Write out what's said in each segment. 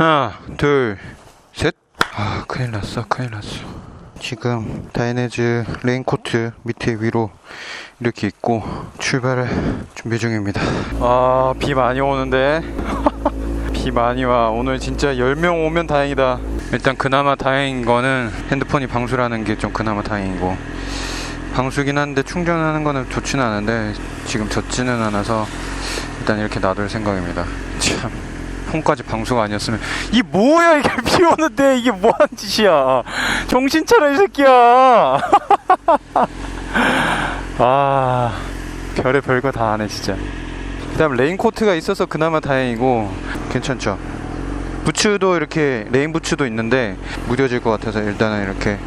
하나, 둘, 셋. 아, 큰일 났어, 큰일 났어. 지금 다이네즈 레인코트 밑에 위로 이렇게 입고 출발을 준비 중입니다. 아, 비 많이 오는데. 비 많이 와. 오늘 진짜 10명 오면 다행이다. 일단 그나마 다행인 거는 핸드폰이 방수라는 게 좀 그나마 다행이고. 방수긴 한데 충전하는 거는 좋지는 않은데 지금 젖지는 않아서 일단 이렇게 놔둘 생각입니다. 참 폰까지 방수가 아니었으면 이 뭐야 이게 비 오는데 이게 뭐한 짓이야. 정신 차려 이 새끼야. 아 별의 별거 다 하네 진짜. 그 다음 레인코트가 있어서 그나마 다행이고 괜찮죠. 부츠도 이렇게 레인 부츠도 있는데 무뎌질 것 같아서 일단은 이렇게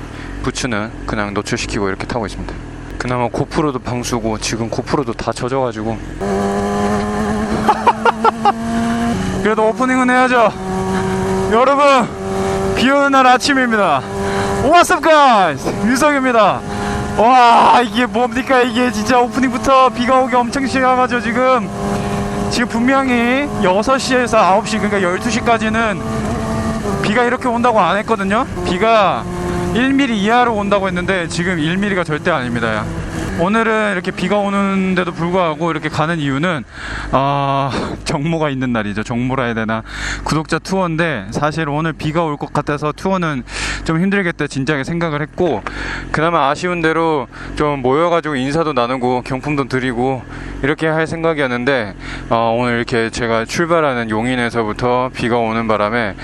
부츠는 그냥 노출시키고 이렇게 타고 있습니다. 그나마 고프로도 방수고 지금 고프로도 다 젖어가지고 그래도 오프닝은 해야죠. 여러분, 비 오는 날 아침입니다. What's up, guys? 유성입니다. 와, 이게 뭡니까? 이게 진짜 오프닝부터 비가 오기 엄청 시작하죠, 지금. 지금 분명히 6시에서 9시, 그러니까 12시까지는 비가 이렇게 온다고 안 했거든요. 비가 1mm 이하로 온다고 했는데 지금 1mm가 절대 아닙니다. 오늘은 이렇게 비가 오는데도 불구하고 이렇게 가는 이유는 아 정모가 있는 날이죠. 정모라 해야 되나 구독자 투어인데 사실 오늘 비가 올 것 같아서 투어는 좀 힘들겠다 진작에 생각을 했고 그나마 아쉬운 대로 좀 모여가지고 인사도 나누고 경품도 드리고 이렇게 할 생각이었는데 어, 오늘 이렇게 제가 출발하는 용인에서부터 비가 오는 바람에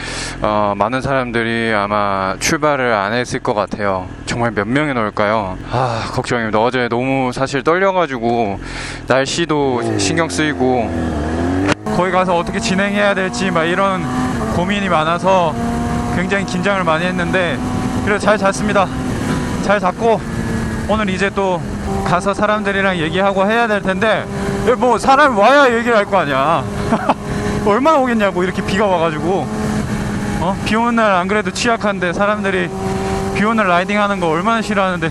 어, 많은 사람들이 아마 출발을 안 했을 것 같아요. 정말 몇 명이 나 올까요? 아 걱정입니다. 어제 너무 사실 떨려가지고 날씨도 신경 쓰이고 거기 가서 어떻게 진행해야 될지 막 이런 고민이 많아서 굉장히 긴장을 많이 했는데 그래도 잘 잤습니다. 잘 잤고 오늘 이제 또 가서 사람들이랑 얘기하고 해야 될 텐데 예, 뭐 사람이 와야 얘기를 할 거 아니야. 얼마나 오겠냐고 이렇게 비가 와가지고 어? 비 오는 날 안 그래도 취약한데 사람들이 비 오는 날 라이딩 하는 거 얼마나 싫어하는데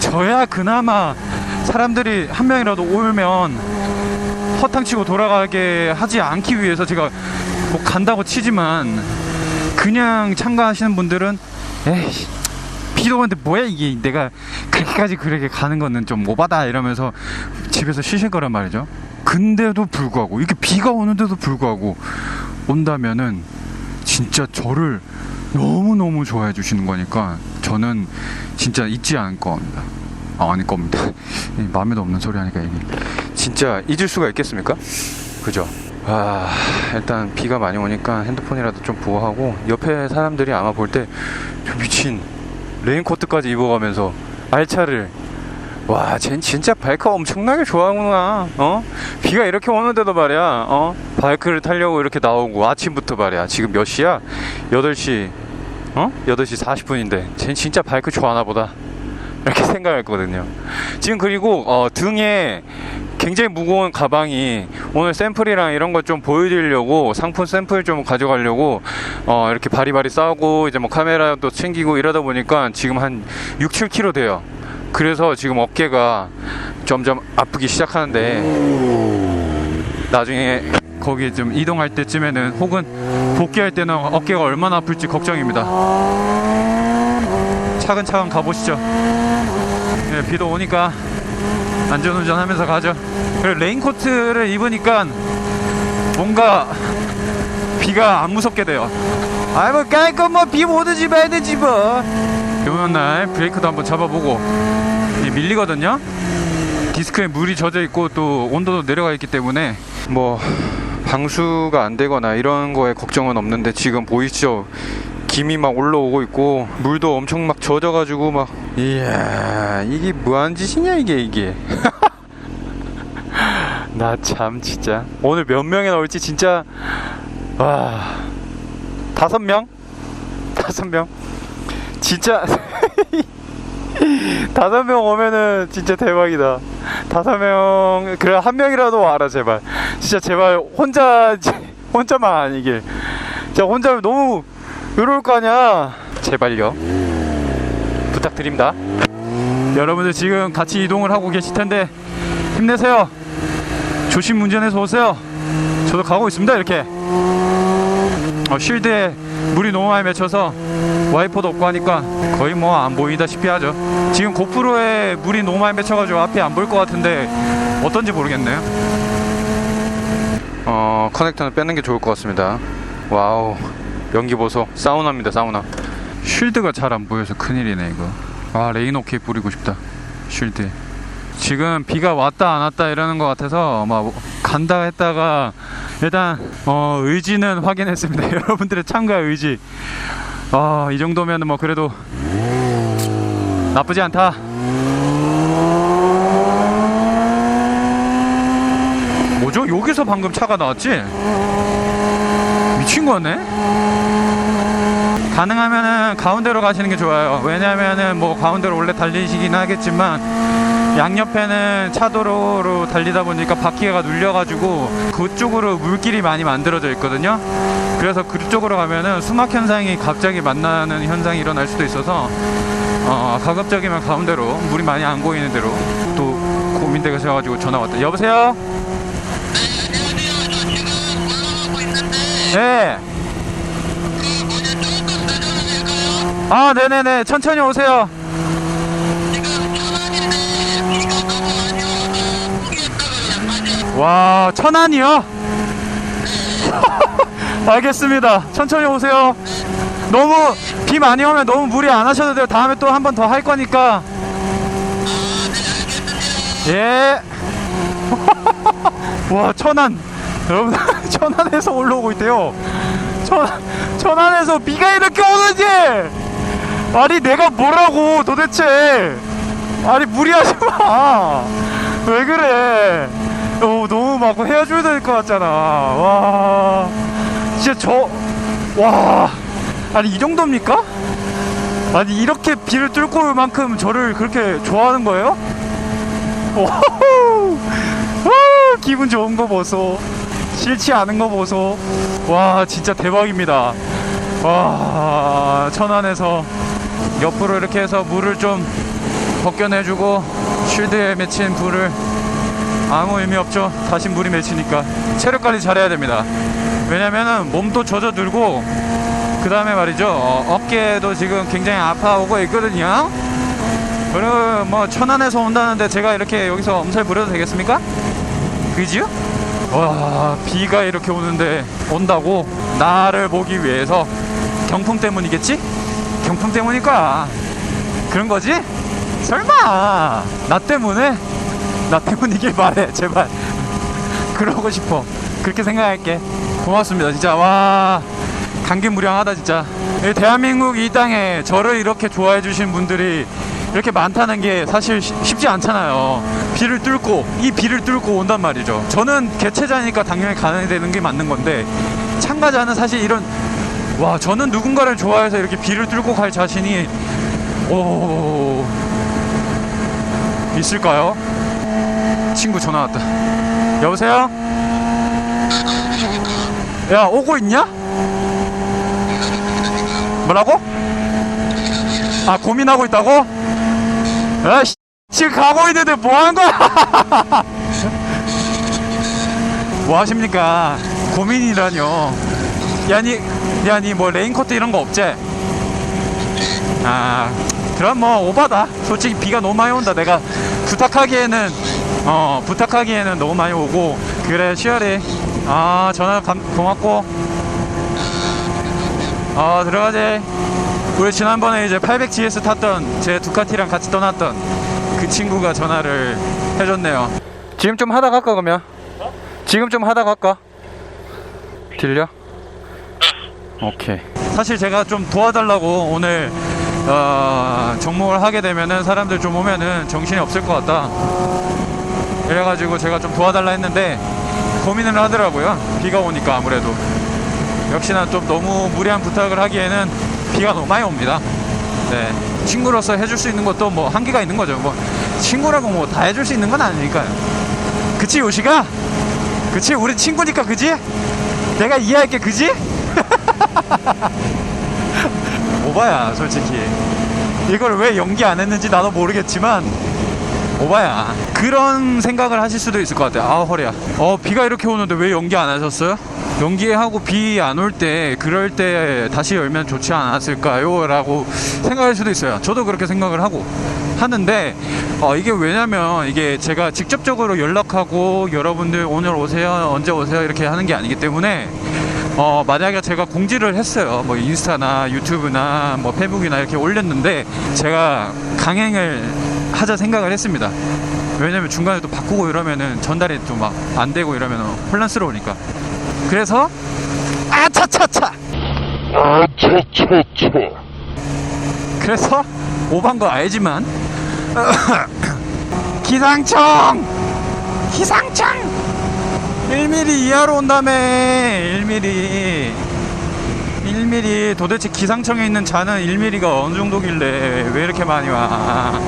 저야 그나마 사람들이 한 명이라도 오면 허탕치고 돌아가게 하지 않기 위해서 제가 뭐 간다고 치지만 그냥 참가하시는 분들은 에이 비도 오는데 뭐야 이게? 내가 그렇게까지 그렇게 가는 거는 좀 오바다 이러면서 집에서 쉬실 거란 말이죠. 근데도 불구하고 이렇게 비가 오는데도 불구하고 온다면은 진짜 저를 너무너무 좋아해 주시는 거니까 저는 진짜 잊지 않을 겁니다 아, 아닐 겁니다 이 마음에도 없는 소리 하니까 이게 진짜 잊을 수가 있겠습니까? 그죠? 아 일단 비가 많이 오니까 핸드폰이라도 좀 보호하고 옆에 사람들이 아마 볼 때 미친 레인코트까지 입어가면서 알차를 와, 쟨 진짜 바이크 엄청나게 좋아하구나. 어? 비가 이렇게 오는데도 말이야. 어? 바이크를 타려고 이렇게 나오고 아침부터 말이야. 지금 몇 시야? 8시. 어? 8시 40분인데. 쟨 진짜 바이크 좋아하나 보다. 이렇게 생각했거든요. 지금 그리고 어, 등에 굉장히 무거운 가방이 오늘 샘플이랑 이런 거좀 보여드리려고 상품 샘플 좀 가져가려고 어, 이렇게 바리바리 싸고 이제 뭐 카메라도 챙기고 이러다 보니까 지금 한 6, 7kg 돼요. 그래서 지금 어깨가 점점 아프기 시작하는데 나중에 거기 좀 이동할 때쯤에는 혹은 복귀할 때는 어깨가 얼마나 아플지 걱정입니다. 차근차근 가보시죠. 예, 비도 오니까 안전운전 하면서 가죠. 그리고 레인코트를 입으니까 뭔가 비가 안 무섭게 돼요. 아이 뭐 깔끔 뭐비 오든지 말든지 뭐. 비 오는 날 브레이크도 한번 잡아보고 이게 밀리거든요. 디스크에 물이 젖어 있고 또 온도도 내려가 있기 때문에 뭐 방수가 안 되거나 이런 거에 걱정은 없는데 지금 보이시죠? 김이 막 올라오고 있고 물도 엄청 막 젖어가지고 막. 이야 이게 뭐한 짓이냐 이게 이게. 나 참 진짜. 오늘 몇 명이 나 올지 진짜 와. 다섯 명? 다섯 명? 진짜. 다섯 명 오면은 진짜 대박이다. 다섯 명 그래 한 명이라도 와라 제발. 진짜 제발 혼자 혼자만 아니길 진짜 혼자면 너무 외로울 거 아니야. 제발요. 부탁드립니다. 여러분들 지금 같이 이동을 하고 계실 텐데 힘내세요. 조심 운전해서 오세요. 저도 가고 있습니다 이렇게. 어, 쉴드에 물이 너무 많이 맺혀서 와이퍼도 없고 하니까 거의 뭐 안 보이다시피 하죠. 지금 고프로에 물이 너무 많이 맺혀가지고 앞이 안 보일 것 같은데 어떤지 모르겠네요. 어 커넥터는 빼는 게 좋을 것 같습니다. 와우 연기 보소 사우나입니다 사우나. 쉴드가 잘 안 보여서 큰일이네 이거. 아 레인 오케이 뿌리고 싶다. 쉴드. 지금 비가 왔다 안 왔다 이러는 것 같아서 막 간다 했다가 일단 어, 의지는 확인했습니다. 여러분들의 참가의 의지. 아, 이 정도면 뭐 그래도 나쁘지 않다. 뭐죠? 여기서 방금 차가 나왔지? 미친 거네? 가능하면은 가운데로 가시는 게 좋아요. 왜냐면은 뭐 가운데로 원래 달리시긴 하겠지만 양옆에는 차도로로 달리다 보니까 바퀴가 눌려가지고 그쪽으로 물길이 많이 만들어져 있거든요. 그래서 그쪽으로 가면은 수막 현상이 갑자기 만나는 현상이 일어날 수도 있어서 어, 가급적이면 가운데로 물이 많이 안 고이는 대로 또 고민되셔가지고 전화 왔다. 여보세요? 네. 아, 네네네. 천천히 오세요. 와, 천안이요? 알겠습니다. 천천히 오세요. 너무 비 많이 오면 너무 무리 안 하셔도 돼요. 다음에 또 한 번 더 할 거니까. 예. 와, 천안. 여러분, 천안에서 올라오고 있대요. 천, 천안에서 비가 이렇게 오는지! 아니, 내가 뭐라고 도대체! 아니, 무리하지 마! 왜 그래? 어, 너무 막 헤어져야 될 것 같잖아. 와, 진짜 저, 와, 아니 이 정도입니까? 아니 이렇게 비를 뚫고 올 만큼 저를 그렇게 좋아하는 거예요? 와, 기분 좋은 거 보소. 싫지 않은 거 보소. 와, 진짜 대박입니다. 와, 천안에서 옆으로 이렇게 해서 물을 좀 벗겨내주고 쉴드에 맺힌 불을 아무 의미 없죠. 다시 물이 맺히니까 체력 관리 잘해야 됩니다. 왜냐면은 몸도 젖어 들고 그 다음에 말이죠 어, 어깨도 지금 굉장히 아파오고 있거든요. 그리고 뭐 천안에서 온다는데 제가 이렇게 여기서 엄살 부려도 되겠습니까? 그지요? 와 비가 이렇게 오는데 온다고? 나를 보기 위해서? 경풍 때문이겠지? 경풍 때문일까? 그런 거지? 설마! 나 때문에? 나 때문이길 바래 제발. 그러고 싶어. 그렇게 생각할게. 고맙습니다 진짜. 와 감개무량하다 진짜. 이 대한민국 이 땅에 저를 이렇게 좋아해 주신 분들이 이렇게 많다는 게 사실 쉬- 쉽지 않잖아요 비를 뚫고 이 비를 뚫고 온단 말이죠 저는 개최자니까 당연히 가야 되는 게 맞는 건데 참가자는 사실 이런 와 저는 누군가를 좋아해서 이렇게 비를 뚫고 갈 자신이 오 있을까요? 친구 전화 왔다. 여보세요? 야, 오고 있냐? 뭐라고? 아, 고민하고 있다고? 야, 씨, 지금 가고 있는데 뭐 하는 거야? 뭐 하십니까? 고민이라뇨. 야니, 야니, 뭐, 레인코트 이런 거 없지? 아, 그럼 뭐, 오바다. 솔직히 비가 너무 많이 온다. 내가 부탁하기에는 어 부탁하기에는 너무 많이 오고 그래 시열이 아 전화 감, 고맙고 어 들어가지 우리 지난번에 이제 800GS 탔던 제 두카티랑 같이 떠났던 그 친구가 전화를 해줬네요 지금 좀 하다 갈까 그러면 지금 좀 하다 갈까 들려? 오케이 사실 제가 좀 도와달라고 오늘 어, 정목을 하게 되면은 사람들 좀 오면은 정신이 없을 것 같다. 이래가지고 제가 좀 도와달라 했는데 고민을 하더라고요. 비가 오니까 아무래도 역시나 좀 너무 무리한 부탁을 하기에는 비가 너무 많이 옵니다. 네. 친구로서 해줄 수 있는 것도 뭐 한계가 있는 거죠. 뭐 친구라고 뭐 다 해줄 수 있는 건 아니니까요. 그치 요시가? 그치 우리 친구니까 그지? 내가 이해할게 그지? 오바야 솔직히 이걸 왜 연기 안 했는지 나도 모르겠지만 오바야 그런 생각을 하실 수도 있을 것 같아요 아 허리야 어 비가 이렇게 오는데 왜 연기 안 하셨어요? 연기하고 비 안 올 때 그럴 때 다시 열면 좋지 않았을까요? 라고 생각할 수도 있어요. 저도 그렇게 생각을 하고 하는데 어, 이게 왜냐면 이게 제가 직접적으로 연락하고 여러분들 오늘 오세요 언제 오세요 이렇게 하는 게 아니기 때문에 어, 만약에 제가 공지를 했어요. 뭐 인스타나 유튜브나 뭐 페북이나 이렇게 올렸는데 제가 강행을 하자 생각을 했습니다. 왜냐면 중간에 또 바꾸고 이러면은 전달이 또 막 안 되고 이러면 혼란스러우니까. 그래서 아차차차. 아차차차 그래서 오반 거 알지만 기상청 기상청 1mm 이하로 온다며 1mm 1mm 도대체 기상청에 있는 차는 1mm가 어느 정도길래 왜 이렇게 많이 와?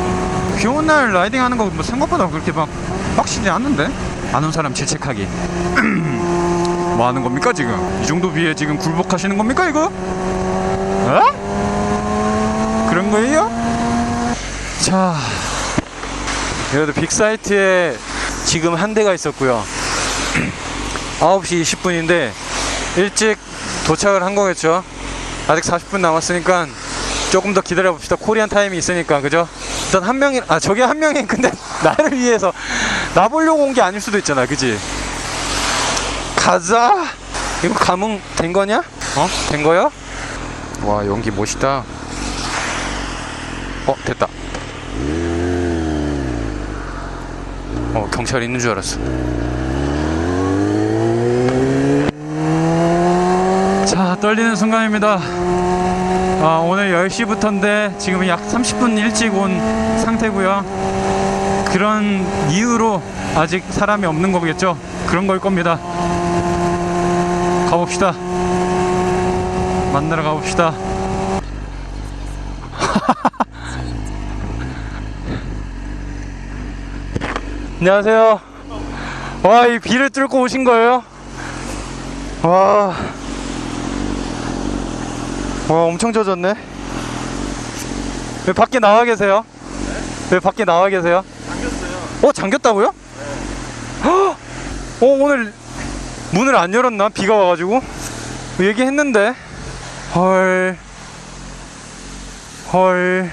비 오는 날 라이딩 하는 거 뭐 생각보다 그렇게 막 빡시지 않는데? 안 온 사람 질책하기. 뭐 하는 겁니까 지금? 이 정도 비에 지금 굴복하시는 겁니까 이거? 어? 그런 거예요? 자, 그래도 빅사이트에 지금 한 대가 있었고요. 9시 20분인데 일찍 도착을 한 거겠죠. 아직 40분 남았으니까 조금 더 기다려 봅시다. 코리안 타임이 있으니까 그죠? 일단 한 명이 아 저게 한 명이 근데 나를 위해서 나 보려고 온 게 아닐 수도 있잖아, 그지? 가자. 이거 감흥 된 거냐? 어? 된 거야? 와 연기 멋있다. 어 됐다. 어 경찰 있는 줄 알았어. 자 떨리는 순간입니다. 아, 오늘 10시부터인데 지금 약 30분 일찍 온 상태고요. 그런 이유로 아직 사람이 없는 거겠죠. 그런 걸 겁니다. 가봅시다. 만나러 가봅시다. 안녕하세요. 와, 이 비를 뚫고 오신 거예요? 와. 와, 엄청 젖었네. 왜 밖에 나와 계세요? 왜 밖에 나와 계세요? 잠겼어요. 어, 잠겼다고요? 어, 오늘 문을 안 열었나? 비가 와가지고. 얘기했는데. 헐. 헐.